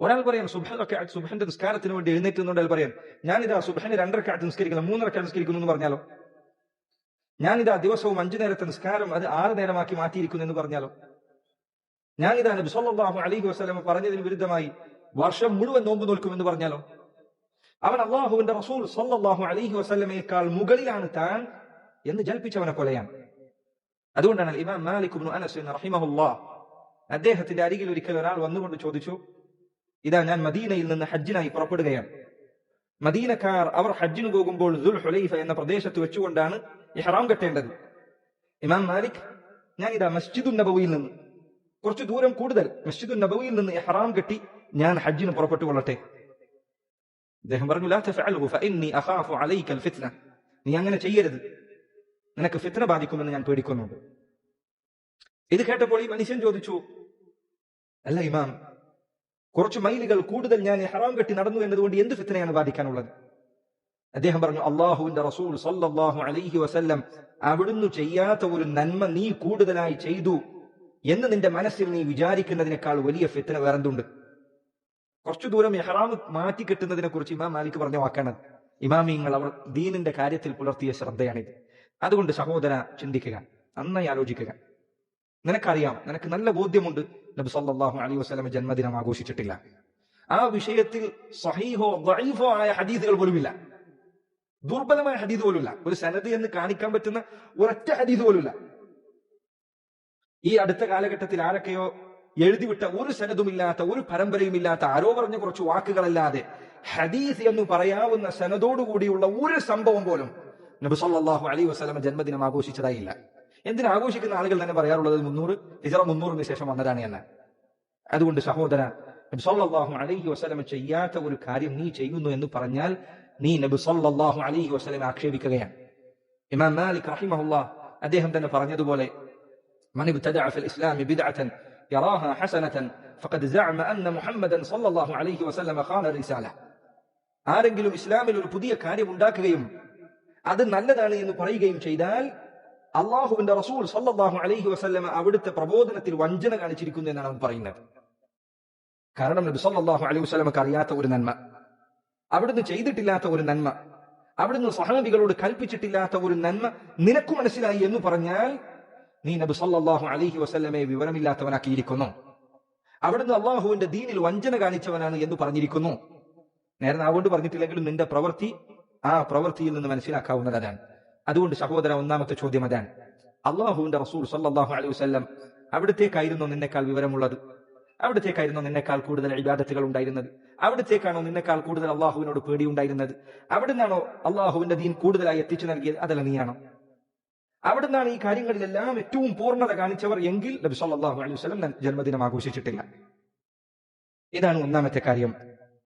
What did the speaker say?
ഒരാൾ പറയാം സുബഹൊക്കെ സുബഹന്റെ നിസ്കാരത്തിന് വേണ്ടി എഴുന്നേറ്റ് നിന്നുകൊണ്ട് അയാൾ പറയാം ഞാനിതാ സുബഹന് രണ്ടരക്കാട്ട് നിസ്കരിക്കുന്നു മൂന്നരക്കാട്ട് നിസ്കരിക്കുന്നു എന്ന് പറഞ്ഞാലോ? ഞാനിതാ ദിവസവും അഞ്ചു നേരത്തെ നിസ്കാരം അത് ആറ് നേരമാക്കി മാറ്റിയിരിക്കുന്നു എന്ന് പറഞ്ഞാലോ? ഞാനിതാ നബി സല്ലല്ലാഹു അലൈഹി വസല്ലം പറഞ്ഞതിന് വിരുദ്ധമായി വർഷം മുഴുവൻ നോമ്പ് നോൽക്കുമെന്ന് പറഞ്ഞാലോ? അവൻ അള്ളാഹുവിന്റെ റസൂൽ സല്ലല്ലാഹു അലൈഹി വസല്ലമയേക്കാൾ മുകളിലാണ് താൻ എന്ന് ജൽപ്പിച്ചവനെ കൊലയാണ് അതുകൊണ്ടാണ് ഇമാം മാലിക് ഇബ്നു അനസ് അദ്ദേഹത്തിന്റെ അരികിൽ ഒരിക്കൽ ഒരാൾ വന്നുകൊണ്ട് ചോദിച്ചു ഇതാ ഞാൻ മദീനയിൽ നിന്ന് ഹജ്ജിനായി പുറപ്പെടുകയാണ്. മദീനക്കാർ അവർ ഹജ്ജിന് പോകുമ്പോൾ ദുൽ ഹുലൈഫ എന്ന പ്രദേശത്ത് വെച്ചുകൊണ്ടാണ് ഇഹ്റാം കെട്ടേണ്ടത്. ഇമാം മാലിക് ഞാൻ ഇതാ മസ്ജിദുൻ നബവിയിൽ നിന്ന് കുറച്ച് ദൂരം കൂടുതൽ മസ്ജിദുൻ നബവിയിൽ നിന്ന് ഇഹ്റാം കെട്ടി ഞാൻ ഹജ്ജിന് പുറപ്പെട്ടു കൊള്ളട്ടെ. അദ്ദേഹം പറഞ്ഞു നീ അങ്ങനെ ചെയ്യരുത്. നിനക്ക് ഫിത്ന ബാധിക്കുമെന്ന് ഞാൻ പേടിക്കുന്നുണ്ട്. ഇത് കേട്ടപ്പോൾ ഈ മനുഷ്യൻ ചോദിച്ചു അല്ല ഇമാം കുറച്ച് മൈലുകൾ കൂടുതൽ ഞാൻ ഹറാം കെട്ടി നടന്നു എന്നതുകൊണ്ട് എന്ത് ഫിത്തനയാണ് ബാധിക്കാനുള്ളത്? അദ്ദേഹം പറഞ്ഞു അള്ളാഹുവിന്റെ റസൂൽ സല്ലാഹു അലൈഹി വസല്ലം അവിടുന്ന് ചെയ്യാത്ത ഒരു നന്മ നീ കൂടുതലായി ചെയ്തു എന്ന് നിന്റെ മനസ്സിൽ നീ വിചാരിക്കുന്നതിനേക്കാൾ വലിയ ഫിത്തന വേറെന്തുണ്ട്? കുറച്ചു ദൂരം എഹ്റാം മാറ്റി കിട്ടുന്നതിനെ കുറിച്ച് ഇമാം മാലിക് പറഞ്ഞ വാക്കാണ്. ഇമാമിങ്ങൾ അവർ ദീനിന്റെ കാര്യത്തിൽ പുലർത്തിയ ശ്രദ്ധയാണിത്. അതുകൊണ്ട് സഹോദര ചിന്തിക്കുക. നന്നായി ആലോചിക്കുക. നിനക്കറിയാം നിനക്ക് നല്ല ബോധ്യമുണ്ട്. നബി അലൈഹി വസല്ലം ജന്മദിനം ആഘോഷിച്ചിട്ടില്ല. ആ വിഷയത്തിൽ സഹീഹോ ദൈഫോ ആയ ഹദീസുകൾ പോലുമില്ല. ദുർബലമായ ഹദീദ് പോലുമില്ല. ഒരു സനദ് എന്ന് കാണിക്കാൻ പറ്റുന്ന ഒരൊറ്റ ഹദീസ് പോലുമില്ല. ഈ അടുത്ത കാലഘട്ടത്തിൽ ആരൊക്കെയോ എഴുതിവിട്ട ഒരു സനതുമില്ലാത്ത ഒരു പരമ്പരയുമില്ലാത്ത ആരോ പറഞ്ഞ കുറച്ച് വാക്കുകളല്ലാതെ ഹദീസ് എന്ന് പറയാവുന്ന സനതോടുകൂടിയുള്ള ഒരു സംഭവം പോലും നബി സല്ലല്ലാഹു വസ്ലമ ജന്മദിനം ആഘോഷിച്ചതായില്ല. എന്തിനാഘോഷിക്കുന്ന ആളുകൾ തന്നെ പറയാറുള്ളത് മുന്നൂറ്? ഹിജറ മുന്നൂറിന് ശേഷം വന്നതാണ് എന്ന്. അതുകൊണ്ട് സഹോദര നബ്സല്ലാഹു അലൈഹി വസ്ലമ ചെയ്യാത്ത ഒരു കാര്യം നീ ചെയ്യുന്നു എന്ന് പറഞ്ഞാൽ നീ നബി സല്ലാഹു അലൈഹി വസ്ലമെ ആക്ഷേപിക്കുകയാണ്. ഇമാം മാലിക് റഹിമഹുല്ല അദ്ദേഹം തന്നെ പറഞ്ഞതുപോലെ ആരെങ്കിലും ഇസ്ലാമിൽ ഒരു പുതിയ കാര്യം ഉണ്ടാക്കുകയും അത് നല്ലതാണ് എന്ന് പറയുകയും ചെയ്താൽ അള്ളാഹുവിന്റെ റസൂൽ സല്ലാഹു അലൈഹി വസല്ലമ അവിടുത്തെ പ്രബോധനത്തിൽ വഞ്ചന കാണിച്ചിരിക്കുന്നു എന്നാണ് അവൻ പറയുന്നത്. കാരണം നബി സല്ലാഹു അലൈഹി വസ്ലമക്ക് അറിയാത്ത ഒരു നന്മ. അവിടുന്ന് ചെയ്തിട്ടില്ലാത്ത ഒരു നന്മ. അവിടുന്ന് സഹാബികളോട് കൽപ്പിച്ചിട്ടില്ലാത്ത ഒരു നന്മ നിനക്ക് മനസ്സിലായി എന്ന് പറഞ്ഞാൽ നീ നബി സല്ലാഹു അലൈഹി വസല്ലമയെ വിവരമില്ലാത്തവനാക്കിയിരിക്കുന്നു. അവിടുന്ന് അള്ളാഹുവിന്റെ ദീനിൽ വഞ്ചന കാണിച്ചവനാണ് എന്ന് പറഞ്ഞിരിക്കുന്നു. നേരെ അതുകൊണ്ട് പറഞ്ഞിട്ടില്ലെങ്കിലും നിന്റെ പ്രവൃത്തി ആ പ്രവൃത്തിയിൽ നിന്ന് മനസ്സിലാക്കാവുന്നത് അതാണ് അതുകൊണ്ട് സഹോദര ഒന്നാമത്തെ ചോദ്യം അതാണ്. അള്ളാഹുവിന്റെ റസൂൽ സല്ലാഹു അലൈഹി വസല്ലം അവിടത്തേക്കായിരുന്നു നിന്നെക്കാൾ വിവരമുള്ളത്? അവിടത്തേക്കായിരുന്നു നിന്നെക്കാൾ കൂടുതൽ ഇബാദത്തുകൾ ഉണ്ടായിരുന്നത്? അവിടത്തേക്കാണോ നിന്നെക്കാൾ കൂടുതൽ അള്ളാഹുവിനോട് പേടിയുണ്ടായിരുന്നത് അവിടുന്നാണോ അള്ളാഹുവിന്റെ ദീൻ കൂടുതലായി എത്തിച്ചു നൽകിയത്? അതല്ല നീയാണോ? അവിടുന്നാണ് ഈ കാര്യങ്ങളിലെല്ലാം ഏറ്റവും പൂർണത കാണിച്ചവർ എങ്കിൽ നബി സല്ലല്ലാഹു അലൈഹി വസല്ലം ജന്മദിനം ആഘോഷിച്ചിട്ടില്ല. ഇതാണ് ഒന്നാമത്തെ കാര്യം.